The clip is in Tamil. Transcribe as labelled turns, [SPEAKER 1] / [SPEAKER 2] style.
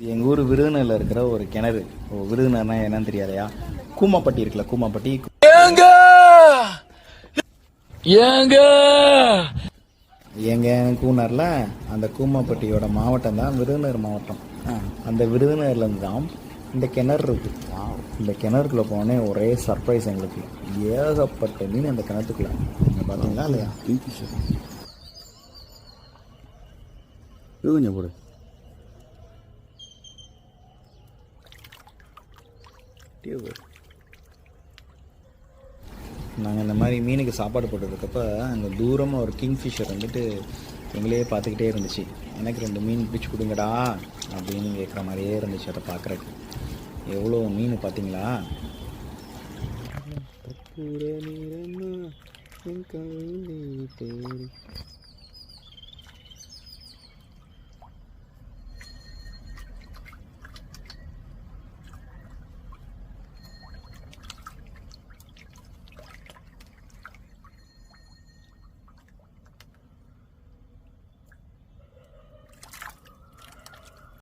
[SPEAKER 1] எங்கள் ஊர் விருதுநரில் இருக்கிற ஒரு கிணறு. விருதுநர்னா என்னன்னு தெரியாதையா? கூமாப்பட்டி இருக்குல்ல கூமாப்பட்டி.
[SPEAKER 2] ஏங்க! ஏங்க!
[SPEAKER 1] எங்க கூனர்ல அந்த கூமாப்பட்டியோட மாவட்டம் தான் விருதுநகர் மாவட்டம். அந்த விருதுநகர்ல இருந்து தான் இந்த கிணறு இருக்கு. இந்த கிணறுக்குள்ள போனே ஒரே சர்ப்ரைஸ் எங்களுக்கு. ஏகப்பட்ட மீன் அந்த கிணத்துக்குள்ள. நீங்க பாத்தீங்களா இல்லையா?
[SPEAKER 3] கொஞ்சம் போடு.
[SPEAKER 1] நாங்கள் இந்த மாதிரி மீனுக்கு சாப்பாடு போட்டுருக்கப்ப அங்கே தூரமாக ஒரு கிங்ஃபிஷர் வந்துட்டு எங்களே பார்த்துக்கிட்டே இருந்துச்சு. எனக்கு ரெண்டு மீன் பிடிச்சி கொடுங்கடா அப்படின்னு கேட்குற மாதிரியே இருந்துச்சு அதை பார்க்குறக்கு எவ்வளோ மீன் பார்த்தீங்களா?